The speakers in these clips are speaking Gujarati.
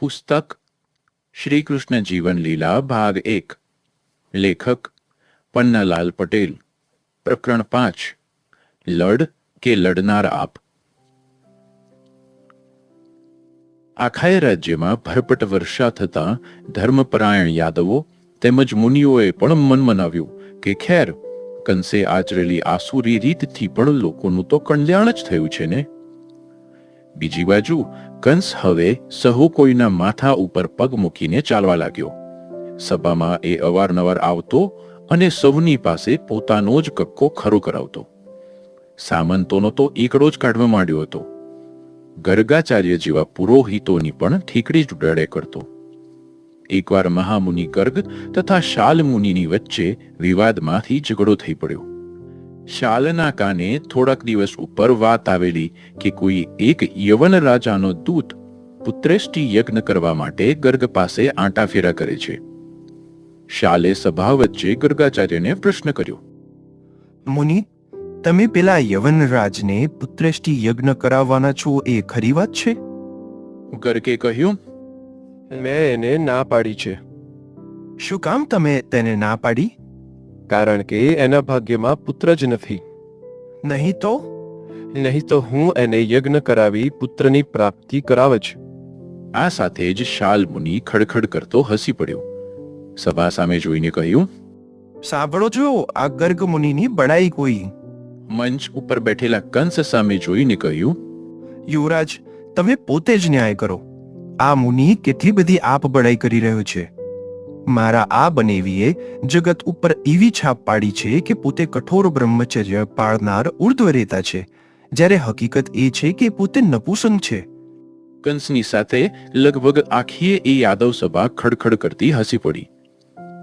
પુસ્તક શ્રી કૃષ્ણ જીવન લીલા, ભાગ એક, લેખક, પન્નાલાલ પટેલ, પ્રકરણ પાંચ, લડ કે લડનાર આપ. આખાય રાજ્યમાં ભરપટ વર્ષા થતા ધર્મપરાયણ યાદવો તેમજ મુનિઓએ પણ મન મનાવ્યું કે ખેર, કંસે આચરેલી આસુરી રીતથી પણ લોકોનું તો કલ્યાણ જ થયું છે ને? બીજી બાજુ કંસ હવે સહુ કોઈના માથા ઉપર પગ મૂકીને ચાલવા લાગ્યો. સભામાં એ અવારનવાર આવતો અને સૌની પાસે પોતાનો જ કક્કો ખરો કરાવતો. સામંતોનો તો એકડો જ કાઢવા માંડ્યો હતો. ગર્ગાચાર્ય જેવા પુરોહિતોની પણ ઠીકડી જ ડળે કરતો. એકવાર મહામુનિ ગર્ગ તથા શાલ મુનિની વચ્ચે વિવાદમાંથી ઝઘડો થઈ પડ્યો. શાલના કાને થોડાક દિવસ ઉપર વાત આવેલી કે કોઈ એક યવન રાજાનો દૂત પુત્રેષ્ટિ યજ્ઞ કરવા માટે ગર્ગ પાસે આંટા ફેરા કરે છે. શાલે સભા વચ્ચે ગર્ગાચાર્યને પ્રશ્ન કર્યો. મુનિ તમે પેલા યવનરાજને પુત્રેષ્ટિ યજ્ઞ કરાવવાના છો એ ખરી વાત છે? ગર્ગે કહ્યું મેં એને ના પાડી છે. શું કામ તમે તેને ના પાડી? કારણ કે એના ભાગ્યમાં પુત્ર જ નથી. નહીં તો? નહીં તો હું એને યજ્ઞ કરાવી પુત્રની પ્રાપ્તિ કરાવજ. આ સાથે જ શાલ મુનિ ખડખડ કરતો હસી પડ્યો. સભા સામે જોઈને કહ્યું સાંભળો છો આ ગર્ગ મુનિની બડાઈ કોઈ. મંચ ઉપર બેઠેલા કંસ સામે જોઈને કહ્યું યુવરાજ તમે પોતે જ ન્યાય કરો. આ મુનિ કેટલી બધી આપ બડાઈ કરી રહ્યો છે. મારા આ બનેવીએ જગત ઉપર એવી છાપ પાડી છે કે પોતે કઠોર બ્રહ્મચર્ય પાળનાર ઉર્ધ્વ રહેતા છે જ્યારે હકીકત એ છે કે પોતે નપુસંગ છે. કંસની સાથે લગભગ આખીએ એ યાદવ સભા ખડખડ કરતી હસી પડી.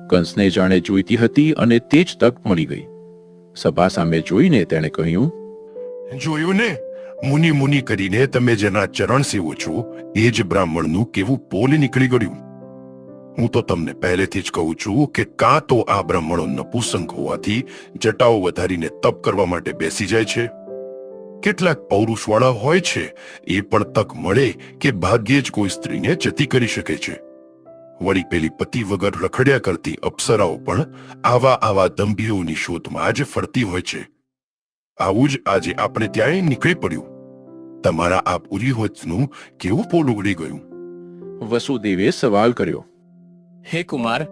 કંસને જાણે જોઈતી હતી અને તે જ તક મળી ગઈ. સભા સામે જોઈને તેણે કહ્યું જોયું ને? મુનિ મુનિ કરીને તમે જેના ચરણ સેવો છો એ જ બ્રાહ્મણનું કેવું પોલ નીકળી ગયું હું તો તમને પહેલેથી જ કહું છું કે કાં તો આ બ્રાહ્મણો નપુસંગ હોવાથી જટાઓ વધારીને તપ કરવા માટે બેસી જાય છે. કેટલાક પૌરુષવાળા હોય છે, એ પણ તક મળે કે ભાગ્યે જ કોઈ સ્ત્રીને જતી કરી શકે છે. વળી પેલી પતિ વગર રખડ્યા કરતી અપ્સરાઓ પણ આવા આવા દંભીઓની શોધમાં જ ફરતી હોય છે. આવું જ આજે આપણે ત્યાંય નીકળી પડ્યું. તમારા આ પુરીહોજનું કેવું પોલ ઉડી ગયું? વસુદેવે સવાલ કર્યો. હે કુમાર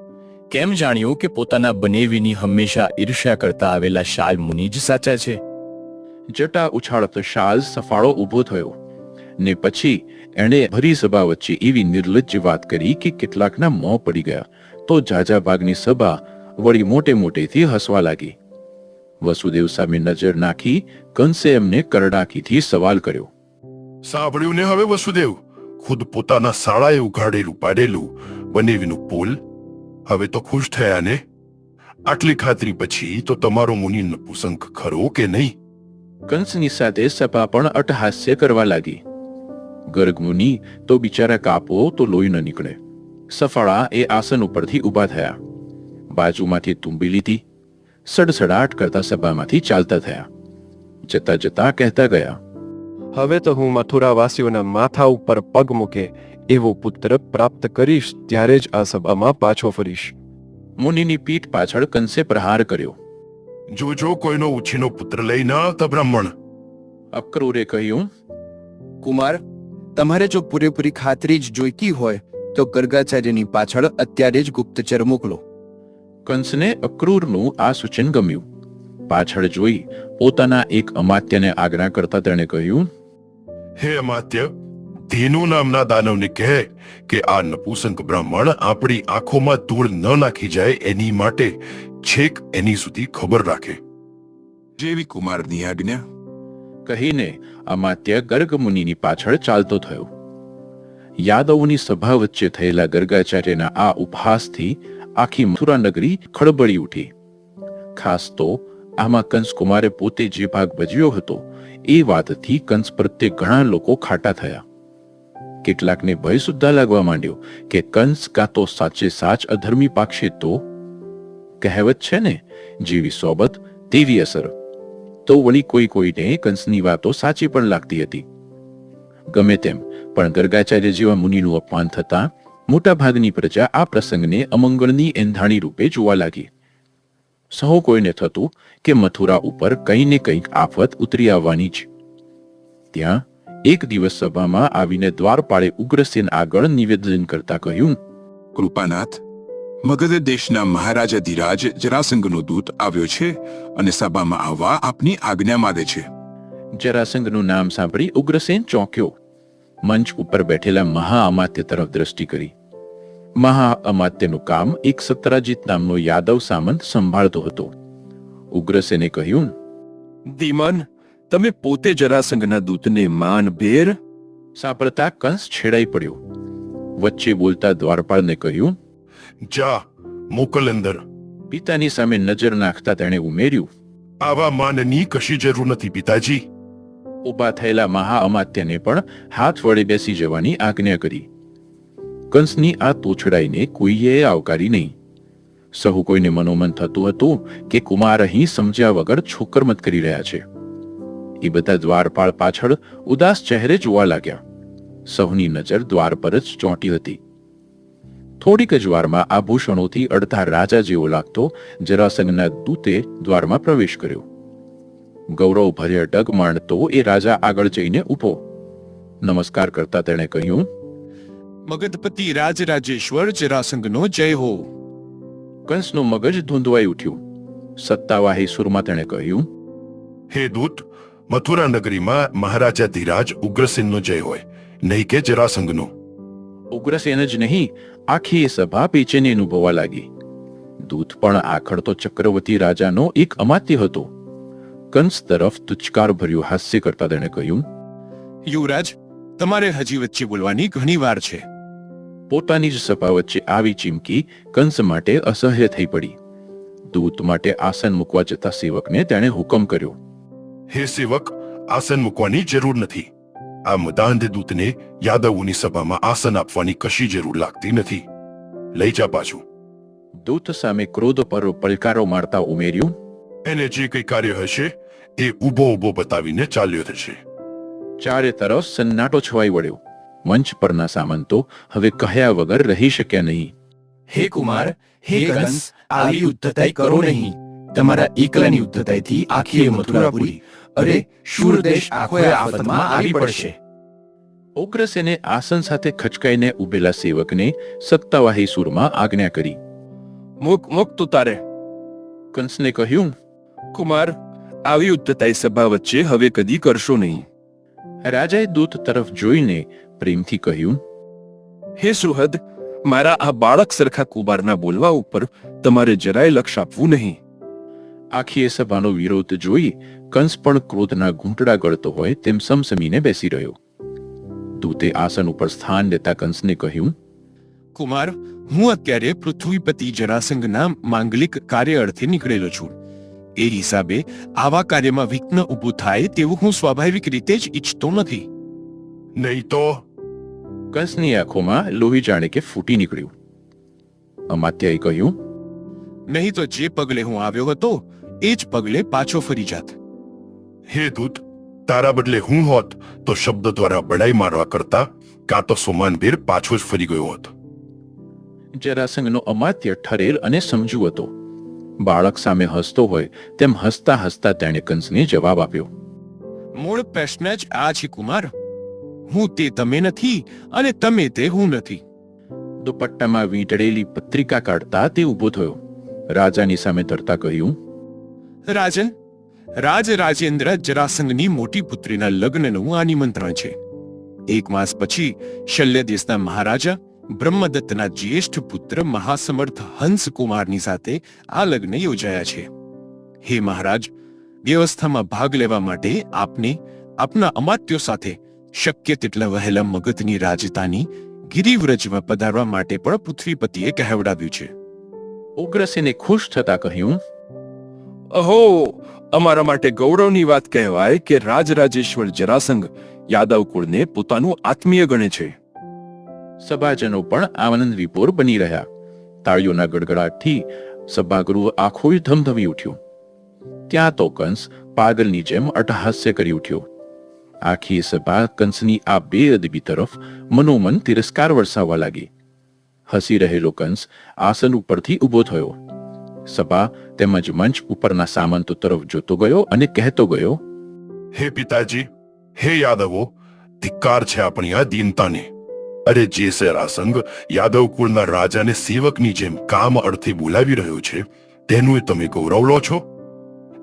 કેમ જાણ્યું કે પોતાના બનેવીની હંમેશા ઈર્ષ્યા કરતા આવેલા શાલ મુનિ જ સાચા છે? જટા ઉછાળતો શાલ સફાળો ઊભો થયો ને પછી એણે ભરી સભા વચ્ચે એવી નિર્લજ્જ વાત કરી કે કેટલાકના મોં પડી ગયા તો જાજા ભાગની સભા વળી મોટે મોટેથી હસવા લાગી. વસુદેવ સામે નજર નાખી કંસે એમને કરડાકીથી સવાલ કર્યો. સાંભળ્યું ને હવે વસુદેવ? ખુદ પોતાના શાળાએ ઉઘાડેલું પાડેલું બનેવીનું પુલ? હવે તો ખુશ થયા ને? આટલી ખાતરી પછી તો તમારો મુનિ નપુસંક ખરો કે નહીં? કંસની સાથે સભા પણ અટહાસ્ય કરવા લાગી. ગર્ગ મુનિ તો બિચારા કાપો તો લોહી ન નીકળે. સફળા એ આસન ઉપરથી ઊભા થયા. બાજુમાંથી તુંબી લીધી. સડસડાટ કરતા સભામાંથી ચાલતા થયા. જતા જતા કહેતા ગયા હવે તો હું મથુરાવાસીઓના માથા ઉપર પગ મૂકે એવો પુત્ર પ્રાપ્ત કરીશ ત્યારે જ આ સભામાં પાછો ફરીશ. મુનિની પીઠ પાછળ કંસે પ્રહાર કર્યો. જોજો કોઈનો ઉછીનો પુત્ર લઈ ન આવતા બ્રાહ્મણ. અક્રૂરે કહ્યું કુમાર તમારે જો પૂરેપૂરી ખાતરી જ જોઈતી હોય તો ગર્ગાચાર્યની પાછળ અત્યારે જ ગુપ્તચર મોકલો. કંસને અક્રૂરનું આ સૂચન ગમ્યું. પાછળ જોઈ પોતાના એક અમાત્યને આજ્ઞા કરતા તેણે કહ્યું હે અમાત્ય ધેનુ નામના દાનવને કહે કે આ નપુસંક બ્રાહ્મણ આપણી આંખોમાં ધૂળ ન નાખી જાય એની માટે છેક એની સુધી ખબર રાખે. જેવી કુમારની આજ્ઞા કહીને અમાત્ય ગર્ગ મુનિની પાછળ ચાલતો થયો. યાદવોની સભા વચ્ચે થયેલા ગર્ગાચાર્યના આ ઉપહાસથી આખી મથુરા નગરી ખળબળી ઉઠી. ખાસ તો આમાં કંસકુમારે પોતે જે ભાગ ભજવ્યો હતો એ વાતથી કંસ પ્રત્યે ઘણા લોકો ખાટા થયા. કેટલાકને ભય સુદ્ધા લાગવા માંડ્યો કે કંસ કાં તો સાચે સાચ અધર્મી પાકશે તો? કહેવત છે ને, જેવી સોબત, તેવી અસર. તો વળી કોઈ કોઈને કંસની વાતો સાચી પણ લાગતી હતી. ગમે તેમ, પણ ગર્ગાચાર્ય જેવા મુનિનું અપમાન થતા મોટાભાગની પ્રજા આ પ્રસંગને અમંગળની એંધાણી રૂપે જોવા લાગી. સહુ કોઈને થતું કે મથુરા ઉપર કંઈ ને કંઈક આફત ઉતરી આવવાની જ. ત્યાં એક દિવસ સભામાં આવીને દ્વારપાળે ઉગ્રસેન આગળ નિવેદન કરતા કહ્યું કૃપાનાથ મગધ દેશના મહારાજા ધીરાજ જરાસંઘનો દૂત આવ્યો છે અને સભામાં આવવા આપની આજ્ઞા માંગે છે. જરાસંઘનું નામ સાંભળી ઉગ્રસેન ચોંક્યો. મંચ ઉપર બેઠેલા મહાઅમાત્ય તરફ દ્રષ્ટિ કરી. મહાઅમાત્યનું કામ એક સત્રાજીત નામનો યાદવ સામંત સંભાળતો હતો. ઉગ્રસેને કહ્યું ધીમન તમે પોતે જરાસંઘના દૂતને માન ભેર સાંભળતા કંસ છેડાઈ પડ્યો. વચ્ચે બોલતા દ્વારપાળને કહ્યું જા મોકલ અંદર. પિતાની સામે નજર નાખતા તેણે ઉમેર્યું આવા માનની કશી જરૂર નથી પિતાજી. ઊભા થયેલા મહાઅમાત્યને પણ હાથ વડે બેસી જવાની આજ્ઞા કરી. કંસની આ તોછડાઈને કોઈએ આવકારી નહીં. સહુ કોઈને મનોમન થતું હતું કે કુમાર અહીં સમજ્યા વગર છોકરમત કરી રહ્યા છે. એ બધા દ્વારપાળ પાછળ ઉદાસ ચહેરે જોવા લાગ્યા. સૌની નજર દ્વાર પર જ ચોંટી હતી. થોડીક જ વારમાં આભૂષણોથી અડધા રાજા જેવો લાગતો જરાસંઘના દૂતે દ્વારમાં પ્રવેશ કર્યો. ગૌરવ ભર્યા ડગ માણતો એ રાજા આગળ જઈને ઊભો. નમસ્કાર કરતા તેણે કહ્યું મગધપતિ રાજરાજેશ્વર જરાસંઘનો જય હો. કંસનું મગજ ધૂંધવાઈ ઉઠ્યું. સત્તાવાહી સુરમાં તેણે કહ્યું હે દૂત મથુરા નગરીમાં મહારાજા ધીરાજ ઉગ્રસેનનો જય હોય. નહીં કે જરાસંઘનો. ઉગ્રસેન જ નહીં આખી એ સભા બેચેની અનુભવવા લાગી. દૂત પણ આખડતો ચક્રવર્તી રાજાનો એક અમાત્ય હતો. કંસ તરફ તુચકાર ભર્યું હાસ્ય કરતા તેણે કહ્યું યુવરાજ તમારે હજી વચ્ચે બોલવાની ઘણી વાર છે. પોતાની જ સભા વચ્ચે આવી ચીમકી કંસ માટે અસહ્ય થઈ પડી. દૂત માટે આસન મૂકવા જતા સેવકને તેણે હુકમ કર્યો. હે સેવક આસન મૂકવાની જરૂર નથી. આ મદાંધ દૂતને યાદવોની સભામાં આસન આપવાની કશી જરૂર લાગતી નથી. લઈ જા પાછું. દૂત સામે ક્રોધ પર પલકારો મારતા ઉમેર્યું એને જે કઈ કાર્ય હશે એ ઊભો ઊભો બતાવીને ચાલ્યો થશે ચારે તરફ સન્નાટો છવાઈ વળ્યો. મંચ પરના સામંતો હવે કહ્યા વગર રહી શક્યા નહીં. હે કુમાર હે કંસ આવી ઉદ્ધતાઈ કરો નહીં. તમારા એકલાની ઉદ્ધતાઈથી આખી મથુરાપુરી અરે શૂર દેશ આખો એ આફતમાં આવી પડશે. ઉગ્રસેને આસન સાથે ખચકાઈને ઉભેલા સેવકને સત્તાવાહી સુરમાં આજ્ઞા કરી. મુક મુક તું તારે. કંસને કહ્યું કુમાર આવી ઉદ્ધતાઈ સભા વચ્ચે હવે કદી કરશો નહીં. રાજાએ દૂત તરફ જોઈને પ્રેમથી કહ્યું હે સુહદ મારા આ બાળક સરખા કુમારના બોલવા ઉપર તમારે જરાય લક્ષ આપવું નહીં. આખી એ સભાનો વિરોધ જોઈ કંસ પણ ક્રોધના ઘૂંટડા ગળતો હોય તેમ સમસમીને બેસી રહ્યો. દૂતે આસન ઉપર સ્થાન લેતા કંસને કહ્યું કુમાર હું અત્યારે પૃથ્વીપતિ જરાસંઘના માંગલિક કાર્ય અર્થે નીકળેલો છું. એ હિસાબે આવા કાર્યમાં વિઘ્ન ઊભું થાય તેવું હું સ્વાભાવિક રીતે જ ઈચ્છતો નથી. નહીં તો? કંસની આંખોમાં લોહી જાણે કે ફૂટી નીકળ્યું. અમાત્યાએ કહ્યું નહીં તો જે પગલે હું આવ્યો હતો એ જ પગલે પાછો ફરી જાત. હે દૂત તારા બદલે હું હોત તો શબ્દ દ્વારા બડાઈ મારવા કરતા કાં તો સુમાનભીર પાછો જ ફરી ગયો હોત. જરાસંઘનો અમાત્ય ઠરેલ અને સમજુ હતો. બાળક સામે હસતો હોય તેમ હસતા હસતા તેણે કંસને જવાબ આપ્યો. મૂળ પ્રશ્ન જ આ છે કુમાર. હું તે તમે નથી અને તમે તે હું નથી. દુપટ્ટામાં વીંટળેલી પત્રિકા કાઢતા તે ઊભો થયો. રાજાની સામે ધરતા કહ્યું રાજન રાજ રાજેન્દ્ર જરાસંઘની મોટી પુત્રીના લગ્નનું આ નિમંત્રણ છે. એક માસ પછી શલ્ય દેશના મહારાજા, બ્રહ્મદત્તના જ્યેષ્ઠ પુત્ર મહાસમર્થ હંસકુમારની સાથે આ લગ્ન યોજાયા છે. હે મહારાજ, વ્યવસ્થામાં ભાગ લેવા માટે આપને, આપના અમાત્યો સાથે શક્ય તેટલા વહેલા મગધની રાજધાની ગિરિવ્રજમાં પધારવા માટે પણ પૃથ્વીપતિએ કહેવડાવ્યું છે. ઉગ્રસેને ખુશ થતા કહ્યું અહો, અમારા માટે ગૌરવની વાત કહેવાય કે રાજરાજેશ્વર જરાસંઘ યાદવ કુળને પોતાનું આત્મીય ગણે છે. સભાજનો પણ આનંદ વિપોર બની રહ્યા. તાળીઓના ગડગડાટથી સભાગૃહ આખું ધમધમી ઉઠ્યું. ત્યાં તો કંસ પાગલની જેમ અટહાસ્ય કરી ઉઠ્યો. આખી સભા કંસની આ બે અદબી તરફ મનોમન તિરસ્કાર વરસાવવા લાગી. હસી રહેલો કંસ આસન ઉપરથી ઊભો થયો. સભા તેમજ મંચ ઉપરના સામંતો તરફ જોતો ગયો અને કહેતો ગયો, હે પિતાજી, હે યાદવો, ધિક્કાર છે આપણી આ દીનતાને. અરે જે સેરાસંગ યાદવ કુળના રાજાને સેવકની જેમ કામ અર્થે બોલાવી રહ્યો છે, તેનું તમે ગૌરવ લો છો?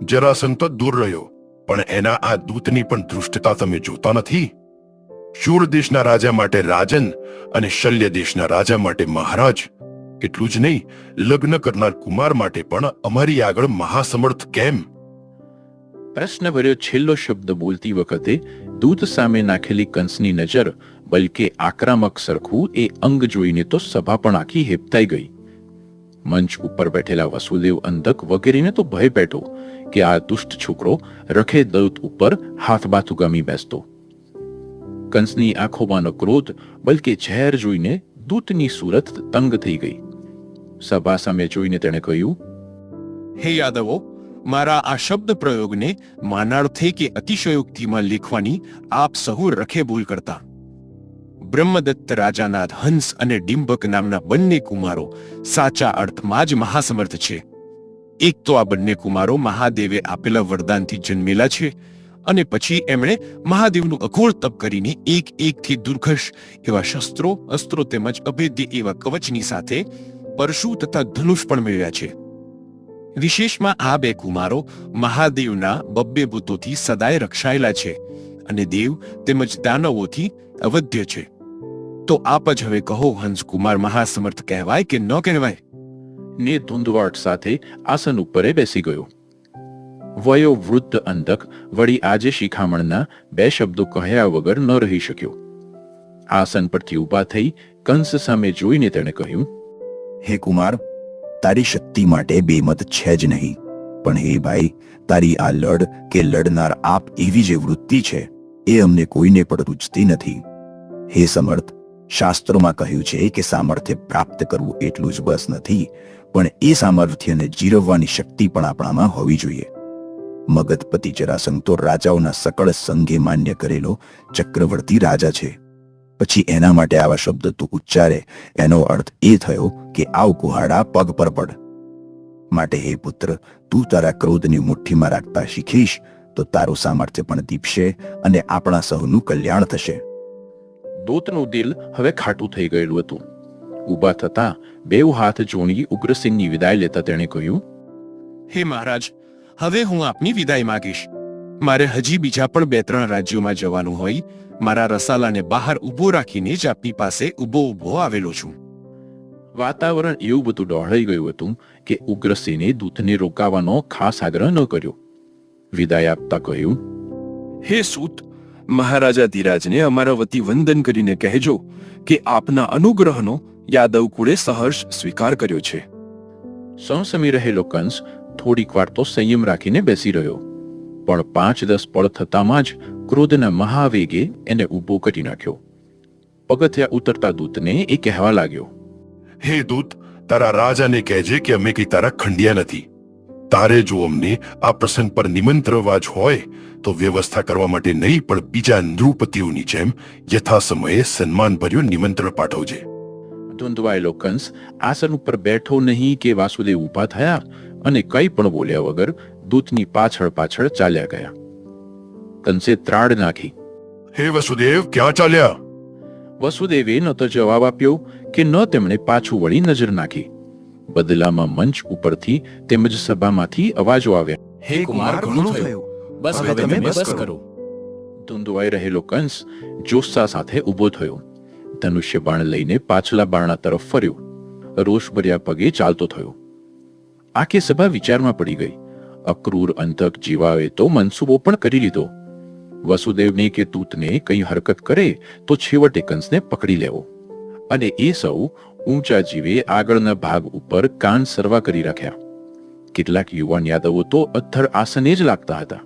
જરાસંગ તો દૂર રહ્યો, પણ એના આ દૂતની પણ દૃષ્ટતા તમે જોતા નથી? શૂર દેશના રાજા માટે રાજન અને શલ્ય દેશના રાજા માટે મહારાજ. એટલું જ નહીં, લગ્ન કરનાર કુમાર માટે પણ અમારી આગળ મહાસમર્થ કેમ? પ્રશ્નભર્યો છેલ્લો શબ્દ બોલતી વખતે દૂત સામે નાખેલી કંસની નજર, બલકે આક્રમક સરખું એ અંગ જોઈને તો સભા પણ આખી હેપતાઈ ગઈ. મંચ ઉપર બેઠેલા વસુદેવ અંધક વગેરેને તો ભય બેઠો કે આ દુષ્ટ છોકરો રખે દૂત ઉપર હાથ બાથ ઉગામી બેસતો. કંસની આંખોમાંનો ક્રોધ, બલકે ઝેર જોઈને દૂતની સુરત તંગ થઈ ગઈ. સભા સામે જોઈને તેણે કહ્યું, હે યાદવો, મારા આ શબ્દ પ્રયોગને માનાર્થે કે અતિશયોક્તિમાં લેખવાની આપ સહુ રખે ભૂલ કરતા. બ્રહ્મદત્ત રાજાના હંસ અને ડિંબક નામના બંને કુમારો સાચા અર્થમાં જ મહાસમર્થ છે. એક તો આ બંને કુમારો મહાદેવે આપેલા વરદાનથી જન્મેલા છે અને પછી એમણે મહાદેવનું અઘોર તપ કરીને એક એકથી દુર્ઘર્ષ એવા શસ્ત્રો, અસ્ત્રો તેમજ અભેદ્ય એવા કવચની સાથે પરશુ તથા ધનુષ પણ મેળવ્યા છે. વિશેષમાં આ બે કુમારો મહાદેવના બબ્બે ભૂતોથી સદાય રક્ષાયેલા છે અને દેવ તેમજ દાનવોથી અવધ્ય છે. તો આપ જ હવે કહો હંસકુમાર મહાસમર્થ કહેવાય કે ન કહેવાય? ને ધૂંધવાટ સાથે આસન ઉપર બેસી ગયો. વયો વૃદ્ધ અંધક વળી આજે શિખામણના બે શબ્દો કહ્યા વગર ન રહી શક્યો. આસન પરથી ઊભા થઈ કંસ સામે જોઈને તેણે કહ્યું હે કુમાર, તારી શક્તિ માટે બેમત છે જ નહીં. પણ હે ભાઈ, તારી આ લડ કે લડનાર આપ એવી જે વૃત્તિ છે, એ અમને કોઈને પણ રૂચતી નથી. હે સમર્થ, શાસ્ત્રોમાં કહ્યું છે કે સામર્થ્ય પ્રાપ્ત કરવું એટલું જ બસ નથી, પણ એ સામર્થ્યને જીરવવાની શક્તિ પણ આપણામાં હોવી જોઈએ. મગધપતિ જરાસંઘ તો રાજાઓના સકળ સંઘે માન્ય કરેલો ચક્રવર્તી રાજા છે. પછી એના માટે આવા શબ્દ તું ઉચ્ચારે. એનો અર્થ એ થયો કે આવ કુહાડા પગ પર પડ. માટે હે પુત્ર તું તારા ક્રોધની મુઠ્ઠીમાં રાખતા શીખીશ તો તારું સામર્થ્ય પણ દીપશે અને આપણા સૌનું કલ્યાણ થશે. દૂતનું દિલ હવે ખાટું થઈ ગયેલું હતું. ઊભા થતા બેઉ હાથ જોણી ઉગ્રસિંહની વિદાય લેતા તેણે કહ્યું હે મહારાજ હવે હું આપની વિદાય માંગીશ. મારે હજી બીજા પણ બે ત્રણ રાજ્યોમાં જવાનું હોય મારા રસાલાને બહાર ઊભો રાખીને જ આપની પાસે ઊભો ઊભો આવેલો છું. વાતાવરણ એવું બધું ડહોળાઈ ગયું હતું કે ઉગ્રસેને દૂધને રોકાવાનો ખાસ આગ્રહ ન કર્યો. વિદાય આપતા કહ્યું હે સૂત મહારાજા ધીરાજને અમારા વતી વંદન કરીને કહેજો કે આપના અનુગ્રહનો યાદવ કુળે સહર્ષ સ્વીકાર કર્યો છે. સંસમી રહેલો કંસ થોડીક વાર તો સંયમ રાખીને બેસી રહ્યો. પણ પાંચ દસ પળ થતામાં જ ક્રોધના મહાવેગે એને ઊભો કરી નાખ્યો. પગથિયા ઉતરતા દૂતને એ કહેવા લાગ્યો હે દૂત તારા રાજાને કહેજે કે અમે કઈ તારા ખંડિયા નથી. તારે જો અમને આ પ્રસંગ પર નિમંત્રવા જ હોય તો વ્યવસ્થા કરવા માટે નહીં પણ બીજા નૃપતિઓની જેમ યથા સમયે સન્માનભર્યું નિમંત્રણ પાઠવજે. ધૂંધવાયેલો કંસ આસન ઉપર બેઠો નહીં કે વાસુદેવ ઊભા થયા અને કંઈ પણ બોલ્યા વગર દૂતની પાછળ પાછળ ચાલ્યા ગયા. કંસે ત્રાડ નાખી. હે વસુદેવ ક્યાં ચાલ્યા? વસુદેવે ન તો જવાબ આપ્યો કે ન તેમણે પાછું વળી નજર નાખી. બદલામાં મંચ ઉપરથી તેમજ સભામાંથી અવાજો આવ્યા. હે કુમાર ઘણું થયું. બસ હવે તમે બસ કરો. ધૂંધવાઈ રહેલો કંસ જોસ્સા સાથે ઊભો થયો. ધનુષ્ય બાણ લઈને પાછલા બારણા તરફ ફર્યો. રોષભર્યા પગે ચાલતો થયો. આખી સભા વિચારમાં પડી ગઈ. અક્રૂર અંતક જીવાવે તો મનસૂબો પણ કરી લીધો. વસુદેવની કે તૂતને કંઈ હરકત કરે તો છેવટે કંસને પકડી લેવો. અને એ સૌ ઊંચા જીવે આગળના ભાગ ઉપર કાન સરવા કરી રાખ્યા. કેટલાક યુવાન યાદવો તો અથર આસને જ લાગતા હતા.